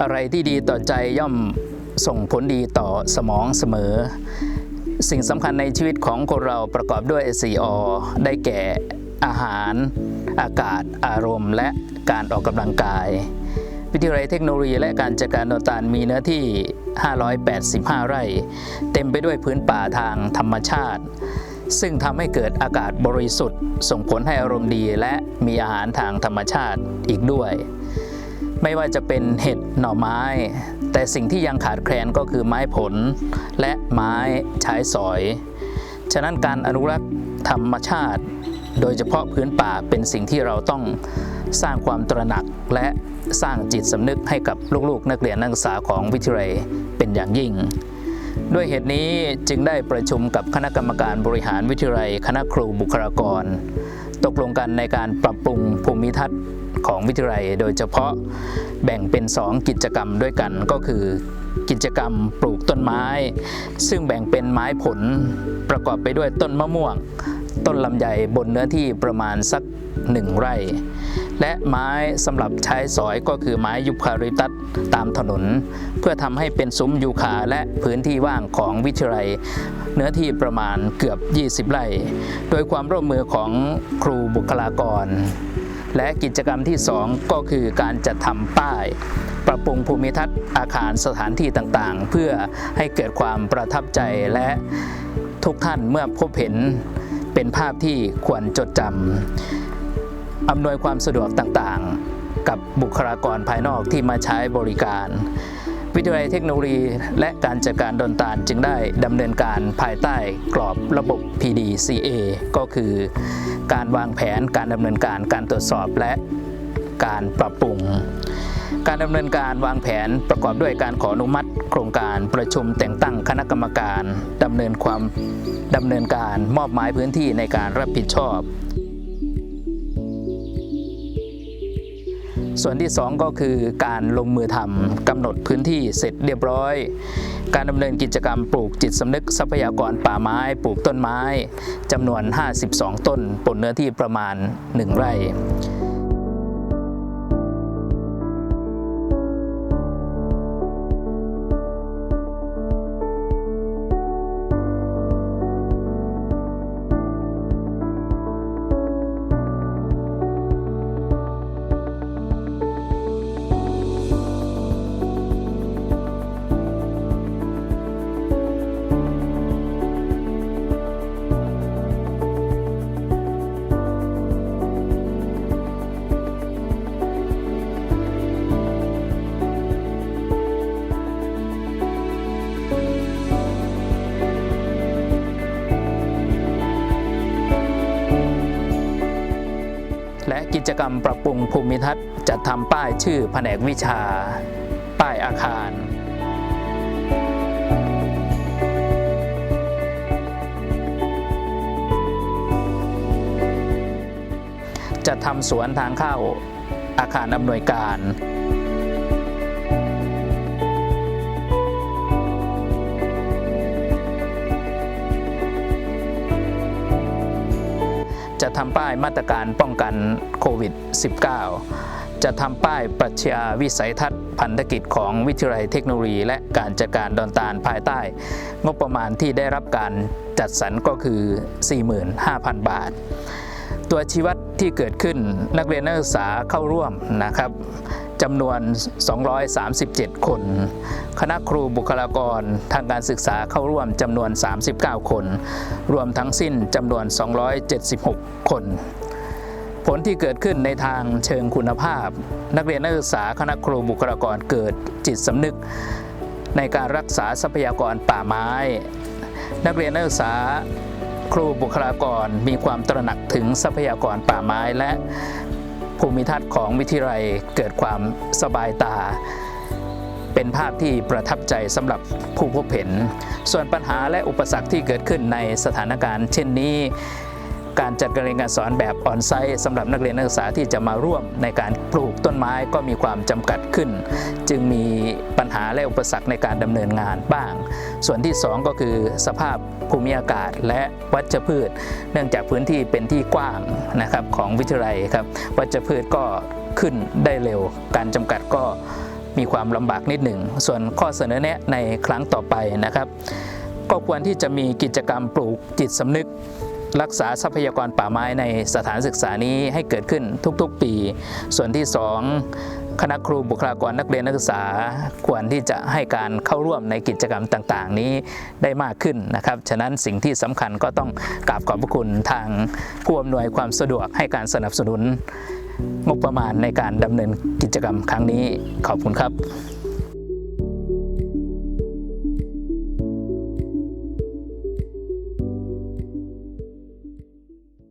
อะไรที่ดีต่อใจย่อมส่งผลดีต่อสมองเสมอ สิ่งสำคัญในชีวิตของคนเราประกอบด้วย 4อได้แก่อาหาร อากาศ อารมณ์ และการออกกำลังกาย วิทยาลัยเทคโนโลยีและการจัดการโนตานมีเนื้อที่ 585 ไร่ เต็มไปด้วยพื้นป่าทางธรรมชาติ ซึ่งทำให้เกิดอากาศบริสุทธิ์ ส่งผลให้อารมณ์ดีและมีอาหารทางธรรมชาติอีกด้วย ไม่ว่าจะเป็นเห็ด หน่อไม้ แต่สิ่งที่ยังขาดแคลนก็คือไม้ผล และไม้ใช้สอย ฉะนั้นการอนุรักษ์ธรรมชาติ โดยเฉพาะพื้นป่าเป็นสิ่งที่เราต้องสร้างความตระหนักและสร้างจิตสำนึกให้กับลูกๆ นักเรียนนักศึกษาของวิทยาลัยเป็นอย่างยิ่ง ด้วยเหตุนี้จึงได้ประชุมกับคณะกรรมการบริหารวิทยาลัย คณะครูบุคลากร ตกลงกันในการปรับปรุงภูมิทัศน์ของวิทยาลัย โดยเฉพาะแบ่งเป็น 2 กิจกรรมด้วยกันก็คือกิจกรรมปลูกต้นไม้ ซึ่งแบ่งเป็นไม้ผลประกอบไปด้วยต้นมะม่วง ต้นลำไยบนเนื้อที่ประมาณสักหนึ่งไร่ และไม้สำหรับใช้สอยก็คือไม้ยูคาลิปตัสตามถนน เพื่อทำให้เป็นซุ้มยูคาและพื้นที่ว่างของวิทยาลัย เนื้อที่ประมาณเกือบ 20 ไร่ โดยความร่วมมือของครูบุคลากร และกิจกรรมที่ 2 ก็คือการจัดทำป้ายปรับปรุงภูมิทัศน์อาคารสถานที่ต่างๆ เพื่อให้เกิดความประทับใจและทุกท่านเมื่อพบเห็นเป็นภาพที่ควรจดจำ อำนวยความสะดวกต่างๆ กับบุคลากรภายนอกที่มาใช้บริการ วิทยาลัยเทคโนโลยี และการจัดการดนตาลจึงได้ดำเนินการภายใต้กรอบระบบ PDCA ก็คือ การวางแผนการดำเนินการการตรวจสอบและการปรับปรุงการดำเนินการวางแผนประกอบด้วยการขออนุมัติ โครงการประชุมแต่งตั้งคณะกรรมการดำเนินความดำเนินการมอบหมายพื้นที่ในการรับผิดชอบ ส่วนที่ 2 ก็คือการลงมือทำกำหนดพื้นที่เสร็จเรียบร้อย การดำเนินกิจกรรมปลูกจิตสำนึกทรัพยากรป่าไม้ปลูกต้นไม้จำนวน 52 ต้นปนเนื้อที่ประมาณ 1 ไร่ กิจกรรมปรับปรุงภูมิทัศน์จัดทำป้ายชื่อแผนกวิชา ป้ายอาคาร จัดทำสวนทางเข้าอาคารอำนวยการ จะทำป้ายมาตรการป้องกันโควิด -19 จะทำป้ายปรัชญาวิสัยทัศน์พันธกิจของวิทยาลัยเทคโนโลยี และการจัดการดอนตาลภายใต้ งบประมาณที่ได้รับการจัดสรรก็คือ 45,000 บาท ตัวชี้วัดที่เกิดขึ้นนักเรียนนักศึกษาเข้าร่วมนะครับ จำนวน 237 คน คณะครูบุคลากรทางการศึกษาเข้าร่วมจำนวน 39 คน รวมทั้งสิ้นจำนวน 276 คน ผลที่เกิดขึ้นในทางเชิงคุณภาพ นักเรียนนักศึกษาคณะครูบุคลากรเกิดจิตสำนึก ในการรักษาทรัพยากรป่าไม้ นักเรียนนักศึกษาครูบุคลากรมีความตระหนักถึงทรัพยากรป่าไม้และ ภูมิทัศน์ของวิทยาลัยเกิดความสบายตา เป็นภาพที่ประทับใจสำหรับผู้พบเห็น ส่วนปัญหาและอุปสรรคที่เกิดขึ้นในสถานการณ์ เช่นนี้ การจัดการเรียนการสอนแบบออนไซต์สำหรับนักเรียนนักศึกษาที่จะมาร่วมในการปลูกต้นไม้ก็มีความจำกัดขึ้น จึงมีปัญหาและอุปสรรคในการดำเนินงานบ้าง ส่วนที่ 2 ก็คือสภาพภูมิอากาศและวัชพืช เนื่องจากพื้นที่เป็นที่กว้างนะครับของวิทยาลัยครับวัชพืชก็ขึ้นได้เร็ว การจำกัดก็มีความลำบากนิดหนึ่ง ส่วนข้อเสนอแนะในครั้งต่อไปนะครับ ก็ควรที่จะมีกิจกรรมปลูกจิตสำนึก รักษาทรัพยากรป่าไม้ในสถานศึกษานี้ให้เกิดขึ้นทุกๆปี ส่วนที่ 2 คณะครูบุคลากรนักเรียนนักศึกษาควรที่จะให้การเข้าร่วมในกิจกรรมต่างๆ นี้ได้มากขึ้นนะครับ ฉะนั้นสิ่งที่สำคัญก็ต้องกราบขอบพระคุณทางผู้อำนวยความสะดวกให้การสนับสนุนงบประมาณในการดำเนินกิจกรรมครั้งนี้ขอบคุณครับ